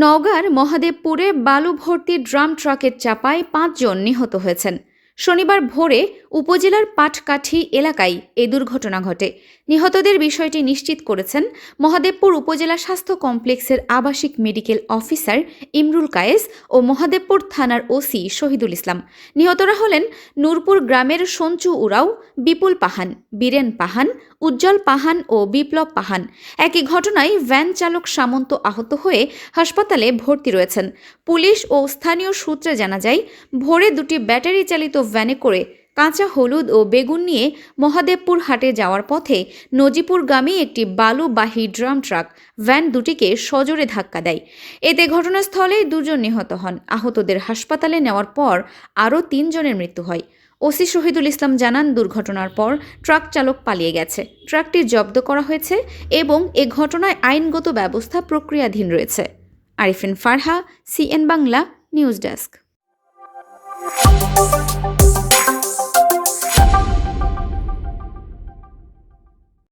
নওগাঁর মহাদেবপুরে বালু ভর্তি ড্রাম ট্রাকের চাপায় পাঁচজন নিহত হয়েছেন। শনিবার ভোরে উপজেলার পাটকাঠি এলাকায় এ দুর্ঘটনা ঘটে। নিহতদের বিষয়টি নিশ্চিত করেছেন মহাদেবপুর উপজেলা স্বাস্থ্য কমপ্লেক্সের আবাসিক মেডিকেল অফিসার ইমরুল কায়েস ও মহাদেবপুর থানার ওসি শহীদুল ইসলাম। নিহতরা হলেন নূরপুর গ্রামের সঞ্চু উরাও, বিপুল পাহান, বীরেন পাহান, উজ্জ্বল পাহান ও বিপ্লব পাহান। একই ঘটনায় ভ্যান চালক সামন্ত আহত হয়ে হাসপাতালে ভর্তি রয়েছেন। পুলিশ ও স্থানীয় সূত্রে জানা যায়, ভোরে দুটি ব্যাটারি চালিত ভ্যানে করে কাঁচা হলুদ ও বেগুন নিয়ে মহাদেবপুর হাটে যাওয়ার পথে নজিপুরগামী একটি বালুবাহী ড্রাম ট্রাক ভ্যান দুটিকে সজোরে ধাক্কা দেয়। এতে ঘটনাস্থলে দুজন নিহত হন। আহতদের হাসপাতালে নেওয়ার পর আরও তিনজনের মৃত্যু হয়। ওসি শহীদুল ইসলাম জানান, দুর্ঘটনার পর ট্রাক চালক পালিয়ে গেছে। ট্রাকটি জব্দ করা হয়েছে এবং এ ঘটনায় আইনগত ব্যবস্থা প্রক্রিয়াধীন রয়েছে। Arifin Farha, CN Bangla, news desk.